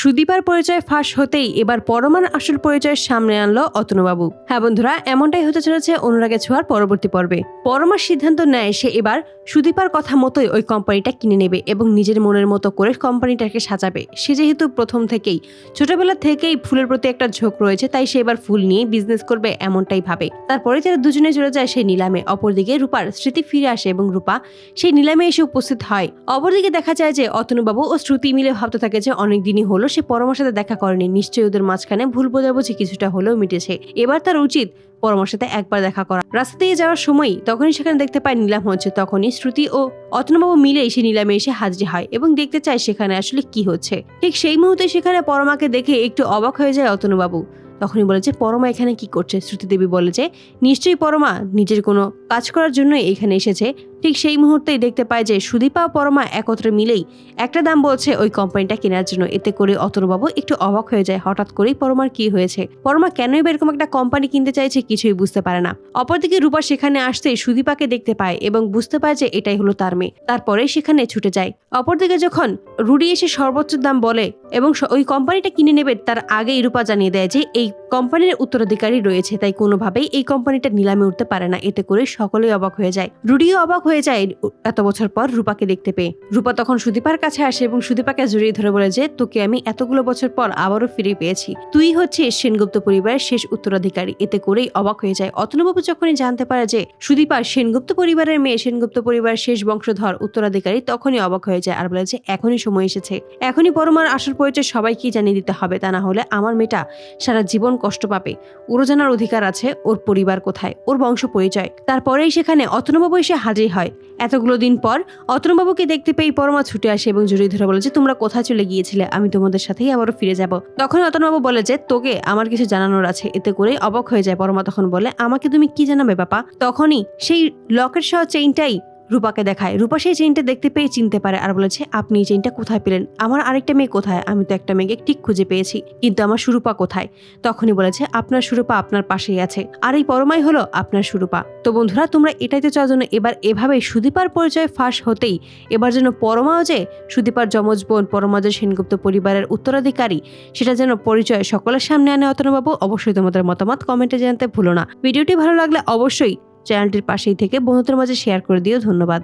সুদীপার পরিচয় ফাঁস হতেই এবার পরমার আসল পরিচয়ের সামনে আনলো অতনুবাবু। হ্যাঁ বন্ধুরা, এমনটাই হতে চলেছে অনুরাগে ছোঁয়ার পরবর্তী পর্বে। পরমার সিদ্ধান্ত নেয় সে এবার সুদীপার কথা মতোই ওই কোম্পানিটা কিনে নেবে এবং নিজের মনের মতো করে কোম্পানিটাকে সাজাবে। সে যেহেতু প্রথম থেকেই, ছোটবেলা থেকেই ফুলের প্রতি একটা ঝোঁক রয়েছে, তাই সে এবার ফুল নিয়ে বিজনেস করবে এমনটাই ভাবে। তারপরে যারা দুজনে চলে যায়, সেই নিলামে, অপরদিকে রূপার স্মৃতি ফিরে আসে এবং রূপা সেই নিলামে এসে উপস্থিত হয়। অপরদিকে দেখা যায় যে অতনুবাবু ও শ্রুতি মিলে ভাবতে থাকে যে অনেক দিনই হলো সে পরমার সাথে দেখা করেনি। নিশ্চয়ই ওদের মাঝখানে ভুল বোঝাবুঝি কিছুটা হলেও মিটেছে। এবার তার উচিত পরমার সাথে একবার দেখা করা। রাস্তা দিয়ে যাওয়ার সময় তখনই সেখানে দেখতে পায় নিলাম হচ্ছে। তখনই শ্রুতি ও অতনবাবু মিলে সেই নিলামে এসে হাজির হয় এবং দেখতে চায় সেখানে আসলে কি হচ্ছে। ঠিক সেই মুহূর্তে সেখানে পরমাকে দেখে একটু অবাক হয়ে যায় অতনুবাবু। তখনই বলে যে, পরমা এখানে কি করছে? শ্রুতি দেবী বলে যে, নিশ্চয়ই পরমা নিজের কোনো কাজ করার জন্যই এখানে এসেছে। ঠিক সেই মুহূর্তেই দেখতে পায় যে সুদীপা ও পরমা একত্রে মিলেই একটা দাম বলছে ওই কোম্পানিটা কেনার জন্য। এতে করে অতনুবাবু একটু অবাক হয়ে যায়। হঠাৎ করেই পরমার কি হয়েছে? পরমা কেনই বা এরকম একটা কোম্পানি কিনতে চাইছে কিছুই বুঝতে পারে না। অপরদিকে রূপা সেখানে আসতে সুদীপাকে দেখতে পায় এবং বুঝতে পায় যে এটাই হলো তার মেয়ে। তারপরে সেখানে ছুটে যায়। অপরদিকে যখন রুডি এসে সর্বোচ্চ দাম বলে এবং ওই কোম্পানিটা কিনে নেবে, তার আগেই রূপা জানিয়ে দেয় যে এই কোম্পানির উত্তরাধিকারী রয়েছে, তাই কোনোভাবেই এই কোম্পানিটা নিলামে উঠতে পারে না। এতে করে সকলেই অবাক হয়ে যায়। রুডিও অবাক হয়ে যায় এত বছর পর রূপাকে দেখতে পেয়ে। রূপা তখন সুদীপার কাছে আসে এবং সুদীপাকে জড়িয়ে ধরে বলে যে, তোকে আমি এতগুলো বছর পর আবারও ফিরে পেয়েছি। তুই হচ্ছে সেনগুপ্ত পরিবারের শেষ উত্তরাধিকারী। এতে করেই অবাক হয়ে যায়। অতনুবাবু যখনই জানতে পারে যে, সুদীপা সেনগুপ্ত পরিবারের মেয়ে, সেনগুপ্ত পরিবারের শেষ বংশধর, উত্তরাধিকারী, তখনই অবাক হয়ে যায় আর বলে যে, এখনই সময় এসেছে। এখনই পরমার আসল পরিচয় সবাইকেই জানিয়ে দিতে হবে। তা না হলে আমার মেয়েটা সারা জীবন কষ্ট পাবে। ওরও জানার অধিকার আছে। ওর পরিবার কোথায়? ওর বংশ পরিচয়। তারপরেই সেখানে অতনুবাবু এসে হাজির হয়। এতগুলো দিন পর অতনুবাবুকে দেখতে পেয়ে পরমা ছুটে আসে এবং জড়িয়ে ধরে বলে যে, তোমরা কোথায় চলে গিয়েছিলে? আমি তোমাদের সাথেই আবারও ফিরে যাব। তখন অতনুবাবু বলে যে, তোকে আমার কিছু জানানোর আছে। এতে করে অবাক হয়ে যায় পরমা তখন বলে, আমাকে তুমি কি জানাবে বাবা তখনই সেই লকেট সহ চেইনটাই রূপাকে দেখায়। রূপা সেই চেইনটা দেখতে পেয়ে চিনতে পারে আর বলেছে, আপনি এই চেইনটা কোথায় পেলেন? আমার আরেকটা মেয়ে কোথায়? আমি তো একটা মেয়েকে ঠিক খুঁজে পেয়েছি, কিন্তু আমার সুরূপা কোথায়? তখনই বলেছে, আপনার সুরূপা আপনার পাশেই আছে। আর এই পরমাই হলো আপনার সুরূপা। তো বন্ধুরা, তোমরা এটাই তো চাও এবার এভাবে সুদীপার পরিচয় ফাঁস হতেই, এবার যেন পরমাও যে সুদীপার যমজ বোন, পরমা যে সেনগুপ্ত পরিবারের উত্তরাধিকারী, সেটা যেন পরিচয় সকলের সামনে আনে অতনবাবু, অবশ্যই তোমাদের মতামত কমেন্টে জানাতে ভুলো না। ভিডিওটি ভালো লাগলে অবশ্যই চ্যানেলটির পাশেই থেকে বন্ধুদের মাঝে শেয়ার করে দিও ধন্যবাদ।